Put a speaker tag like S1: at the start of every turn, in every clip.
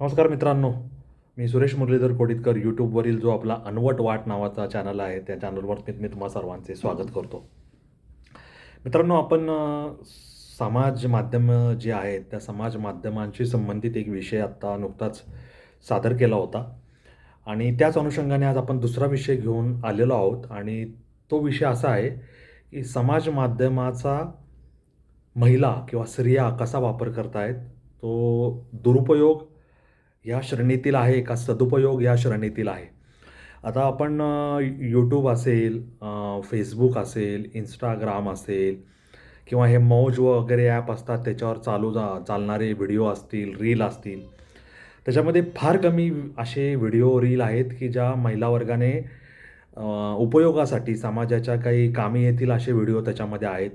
S1: नमस्कार मित्रांनो मी सुरेश मुरलीधर कोडितकर यूट्यूबवरील जो आपला अनवट वाट नावाचा चॅनल आहे त्या चॅनलवर मी मी तुम्हा सर्वांचे स्वागत करतो. मित्रांनो आपण समाज माध्यम जे आहेत त्या समाज माध्यमांशी संबंधित एक विषय आत्ता नुकताच सादर केला होता. आणि त्याच अनुषंगाने आज आपण दुसरा विषय घेऊन आलेलो आहोत. आणि तो विषय असा आहे की समाज माध्यमाचा महिला किंवा स्त्रिया कसा वापर करतायत तो दुरुपयोग या श्रेणीतील आहे का सदुपयोग या श्रेणीतील आहे. आता आपण यूट्यूब असेल फेसबुक असेल इंस्टाग्राम असेल किंवा हे मौज वगैरे ॲप असतात त्याच्यावर चालू जा चालणारे व्हिडिओ असतील रील असतील त्याच्यामध्ये फार कमी असे व्हिडिओ रील आहेत की ज्या महिला वर्गाने उपयोगासाठी समाजाच्या काही कामी येतील असे व्हिडिओ त्याच्यामध्ये आहेत.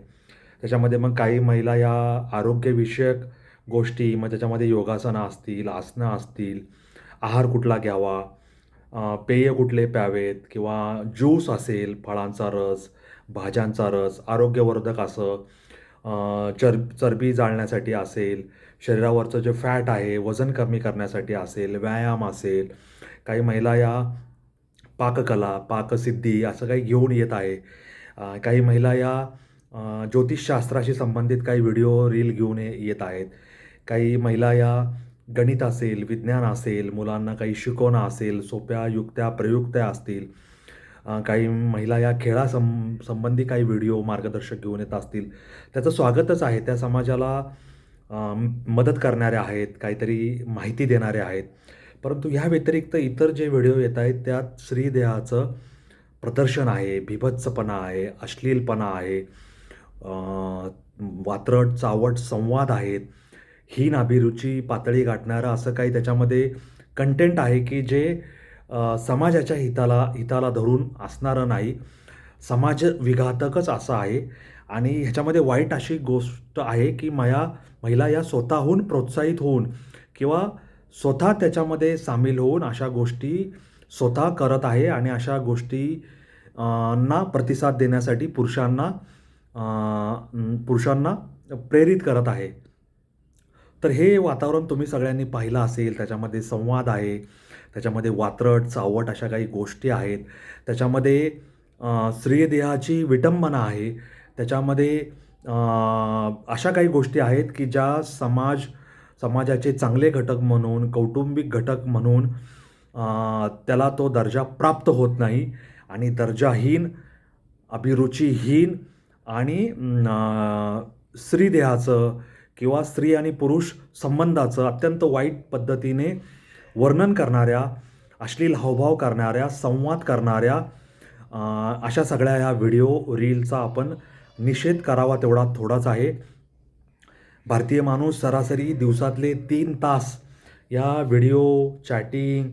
S1: त्याच्यामध्ये मग काही महिला या आरोग्यविषयक गोष्टी मग त्याच्यामध्ये योगासनं असतील आसनं असतील आहार कुठला घ्यावा पेय कुठले प्यावेत किंवा ज्यूस असेल फळांचा रस भाज्यांचा रस आरोग्यवर्धक असं चर चरबी जाळण्यासाठी असेल शरीरावरचं जे फॅट आहे वजन कमी करण्यासाठी असेल व्यायाम असेल काही महिला या पाककला पाकसिद्धी असं काही घेऊन येत आहे. काही महिला या ज्योतिषशास्त्राशी संबंधित काही व्हिडिओ रील घेऊन ये- येत आहेत. काही महिला या गणित असेल विज्ञान असेल मुलांना काही शिकवणं असेल सोप्या युक्त्या प्रयुक्त्या असतील काही महिला या खेळा सं संबंधी काही व्हिडिओ मार्गदर्शक घेऊन येत असतील त्याचं स्वागतच आहे. त्या समाजाला मदत करणाऱ्या आहेत काहीतरी माहिती देणाऱ्या आहेत. परंतु ह्या व्यतिरिक्त इतर जे व्हिडिओ येत आहेत त्यात श्रीदेहाचं प्रदर्शन आहे बिभत्सपणा आहे अश्लीलपणा आहे वात्रट चावट संवाद आहेत. हीन अभिरुची पातळी गाठणारं असं काही त्याच्यामध्ये कंटेंट आहे की जे समाजाच्या हिताला हिताला धरून असणारं नाही. समाज विघातकच असं आहे. आणि ह्याच्यामध्ये वाईट अशी गोष्ट आहे की माया महिला या स्वतःहून प्रोत्साहित होऊन किंवा स्वतः त्याच्यामध्ये सामील होऊन अशा गोष्टी स्वतः करत आहे आणि अशा गोष्टी ना प्रतिसाद देण्यासाठी पुरुषांना पुरुषांना प्रेरित करत आहे. तर हे वातावरण तुम्ही सगळ्यांनी पाहिलं असेल त्याच्यामध्ये संवाद आहे त्याच्यामध्ये वात्रट चावट अशा काही गोष्टी आहेत त्याच्यामध्ये स्त्रीदेहाची विटंबना आहे त्याच्यामध्ये अशा काही गोष्टी आहेत की ज्या समाज समाजाचे चांगले घटक म्हणून कौटुंबिक घटक म्हणून त्याला तो दर्जा प्राप्त होत नाही आणि दर्जाहीन अभिरुचीहीन आणि स्त्रीदेहाचं किंवा स्त्री आणि पुरुष संबंधाचं अत्यंत वाईट पद्धतीने वर्णन करणाऱ्या अश्लील हावभाव करणाऱ्या संवाद करणाऱ्या अशा सगळ्या ह्या व्हिडिओ रीलचा आपण निषेध करावा तेवढा थोडाच आहे. भारतीय माणूस सरासरी दिवसातले तीन तास या व्हिडिओ चॅटिंग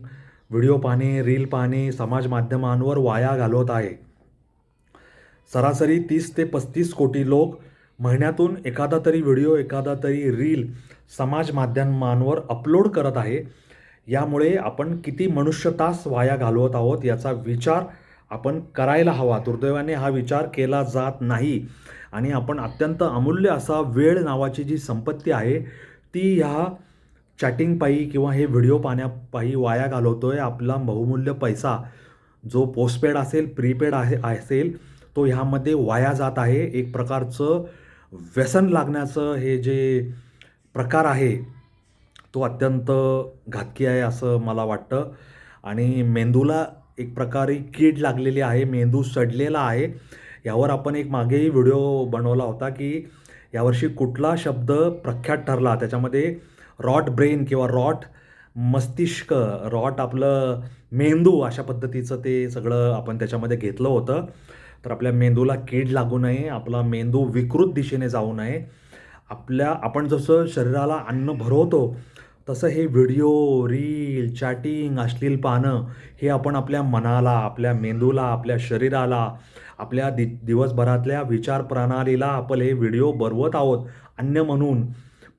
S1: व्हिडिओ पाहणे रील पाहणे समाज माध्यमांवर वाया घालवत आहे. सरासरी तीस ते पस्तीस कोटी लोक महिन्यातून एखादा तरी व्हिडिओ एखादा तरी रील समाज माध्यमांवर अपलोड करत आहे. यामुळे आपण किती मनुष्य तास वाया घालवत आहोत याचा विचार आपण करायला हवा. दुर्दैवाने हा विचार केला जात नाही. आणि आपण अत्यंत अमूल्य असा वेळ नावाची जी संपत्ती आहे ती ह्या चॅटिंगपायी किंवा हे व्हिडिओ पाहण्यापायी वाया घालवतो आहे आपला बहुमूल्य पैसा जो पोस्टपेड असेल प्रीपेड आहे असेल तो ह्यामध्ये वाया जात आहे. एक प्रकारचं व्यसन लागण्याचं हे जे प्रकार आहे तो अत्यंत घातकी आहे असं मला वाटतं. आणि मेंदूला एक प्रकारे कीड लागलेली आहे मेंदू सडलेला आहे. यावर आपण एक मागेही व्हिडिओ बनवला होता की यावर्षी कुठला शब्द प्रख्यात ठरला? त्याच्यामध्ये रॉट ब्रेन किंवा रॉट मस्तिष्क रॉट आपलं मेंदू अशा पद्धतीचं ते सगळं आपण त्याच्यामध्ये घेतलं होतं. तर आपल्या मेंदूला कीड लागू नये आपला मेंदू विकृत दिशेने जाऊ नये. आपल्या आपण जसं शरीराला अन्न भरवतो तसं हे व्हिडिओ रील चॅटिंग अश्लील पानं हे आपण आपल्या मनाला आपल्या मेंदूला आपल्या शरीराला आपल्या दि दिवसभरातल्या विचार प्रणालीला आपण हे व्हिडिओ बरवत आहोत. अन्न म्हणून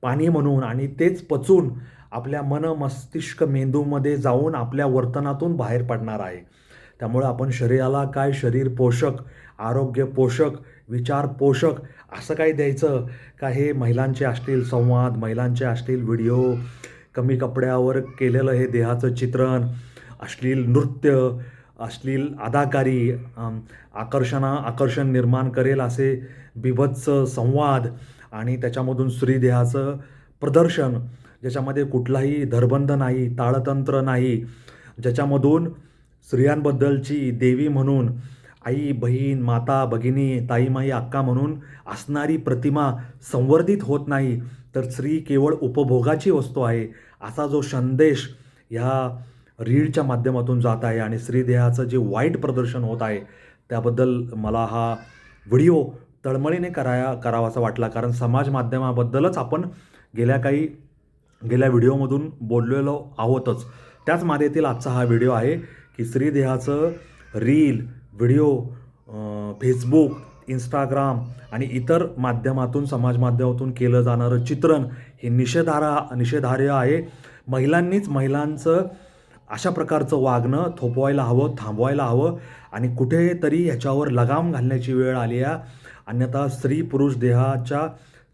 S1: पाणी म्हणून आणि तेच पचून आपल्या मन मस्तिष्क मेंदूमध्ये जाऊन आपल्या वर्तनातून बाहेर पडणार आहे. त्यामुळे आपण शरीराला काय शरीर पोषक आरोग्य पोषक विचार पोषक असं काही द्यायचं का हे महिलांचे असतील संवाद महिलांचे असतील व्हिडिओ कमी कपड्यावर केलेलं हे देहाचं चित्रण अश्लील नृत्य अश्लील अदाकारी आकर्षणा आकर्षण निर्माण करेल असे बिभत्स संवाद आणि त्याच्यामधून स्त्रीदेहाचं प्रदर्शन ज्याच्यामध्ये कुठलाही धरबंध नाही ताळतंत्र नाही ज्याच्यामधून स्त्रियांबद्दलची देवी म्हणून आई बहीण माता भगिनी ताईमाई अक्का म्हणून असणारी प्रतिमा संवर्धित होत नाही तर स्त्री केवळ उपभोगाची वस्तू आहे असा जो संदेश ह्या रीडच्या माध्यमातून जात आहे आणि स्त्रीदेहाचं जे वाईट प्रदर्शन होत आहे त्याबद्दल मला हा व्हिडिओ तळमळीने कराया करावासा वाटला. कारण समाज माध्यमाबद्दलच आपण गेल्या काही गेल्या व्हिडिओमधून बोललेलो आहोतच. त्याच मादेतील आजचा हा व्हिडिओ आहे. की स्त्रीदेहाचं रील व्हिडिओ फेसबुक इंस्टाग्राम आणि इतर माध्यमातून समाज माध्यमातून केलं जाणारं चित्रण हे निषेधारा निषेधार्ह आहे. महिलांनीच महिलांचं अशा प्रकारचं वागणं थोपवायला हवं थांबवायला हवं आणि कुठेतरी ह्याच्यावर लगाम घालण्याची वेळ आली आहे. अन्यथा स्त्री पुरुष देहाच्या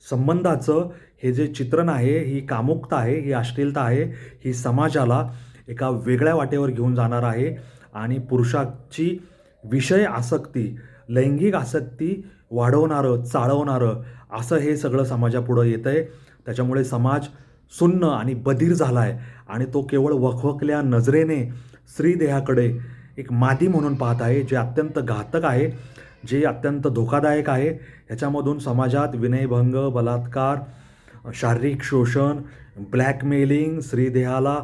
S1: संबंधाचं हे जे चित्रण आहे ही कामुकता आहे ही अश्लीलता आहे ही समाजाला एका वेगळ्या वाटेवर घेऊन जाणार आहे. आणि पुरुषाची विषय आसक्ती लैंगिक आसक्ती वाढवणारं चाळवणारं असं हे सगळं समाजापुढं येतं आहे त्याच्यामुळे समाज सुन्न आणि बधीर झाला आहे आणि तो केवळ वखवकल्या नजरेने स्त्रीदेहाकडे एक मादी म्हणून पाहत आहे जे अत्यंत घातक आहे जे अत्यंत धोकादायक आहे. ह्याच्यामधून समाजात विनयभंग बलात्कार शारीरिक शोषण ब्लॅकमेलिंग स्त्रीदेहाला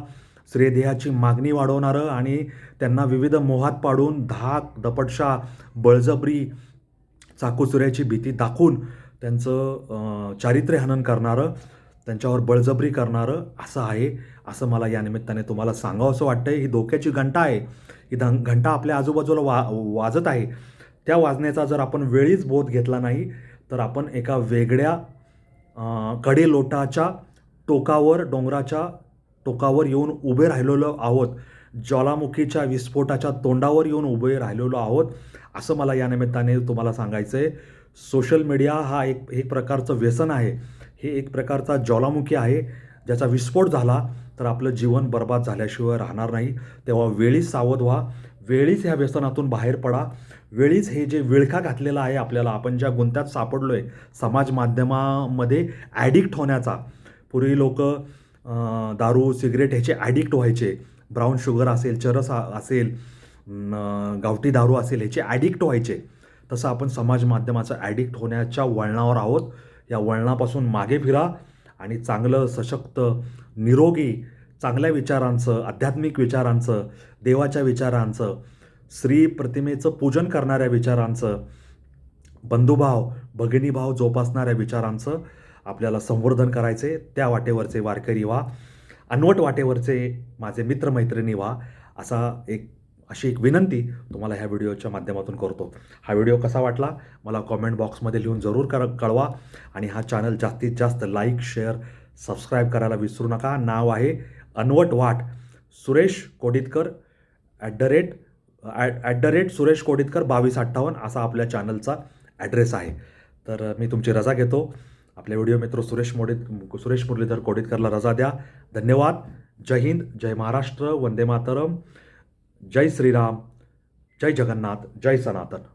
S1: स्त्रीदेहाची मागणी वाढवणारं आणि त्यांना विविध मोहात पाडून धाक दपटशा बळजबरी चाकूचुऱ्याची भीती दाखवून त्यांचं चारित्र्य हनन करणारं त्यांच्यावर बळजबरी करणारं असं आहे असं मला या निमित्ताने तुम्हाला सांगावं असं वाटतं ही धोक्याची घंटा आहे. ही धं घंटा आपल्या आजूबाजूला वा वाजत आहे. त्या वाजण्याचा जर आपण वेळीच बोध घेतला नाही तर आपण एका वेगळ्या कडेलोटाच्या टोकावर डोंगराच्या टोकावर येऊन उभे राहिलेलो आहोत. ज्वालामुखीच्या विस्फोटाच्या तोंडावर येऊन उभे राहिलेलो आहोत असं मला या निमित्ताने तुम्हाला सांगायचं आहे सोशल मीडिया हा एक एक प्रकारचं व्यसन आहे. हे एक प्रकारचा ज्वालामुखी आहे. ज्याचा विस्फोट झाला तर आपलं जीवन बर्बाद झाल्याशिवाय राहणार नाही. तेव्हा वेळीच सावध व्हा. वेळीच ह्या व्यसनातून बाहेर पडा. वेळीच हे जे विळखा घातलेला आहे आपल्याला आपण ज्या गुंत्यात सापडलो आहे समाज माध्यमामध्ये ॲडिक्ट होण्याचा. पूर्वी लोक दारू सिगरेट ह्याचे ॲडिक्ट व्हायचे. ब्राऊन शुगर असेल चरस असेल गावठी दारू असेल ह्याचे ॲडिक्ट व्हायचे. तसं आपण समाज माध्यमाचं ॲडिक्ट होण्याच्या वळणावर आहोत. या वळणापासून मागे फिरा आणि चांगलं सशक्त निरोगी चांगल्या विचारांचं आध्यात्मिक विचारांचं देवाच्या विचारांचं स्त्री प्रतिमेचं पूजन करणाऱ्या विचारांचं बंधुभाव भगिनीभाव जोपासणाऱ्या विचारांचं आपल्याला संवर्धन करायचे त्या वाटेवरचे वारकरी व्हा. अनवट वाटेवरचे माझे मित्रमैत्रिणी व्हा. असा एक अशी एक विनंती तुम्हाला ह्या व्हिडिओच्या माध्यमातून करतो. हा व्हिडिओ कसा वाटला? मला कॉमेंट बॉक्समध्ये लिहून जरूर कर कळवा. आणि हा चॅनल जास्तीत जास्त लाईक शेअर सबस्क्राईब करायला विसरू नका. नाव आहे अनवट वाट. Suresh Koditkar at the rate at the rate Suresh Koditkar बावीस अठ्ठावन्न असा आपल्या चॅनलचा ॲड्रेस आहे. तर मी तुमची रजा घेतो. आपले व्हिडिओ मित्र सुरेश मोडित सुरेश मुरलीधर कोडितकरला रजा द्या. धन्यवाद. जय हिंद जय महाराष्ट्र वंदे मातरम. जय श्रीराम जय जगन्नाथ जय सनातन.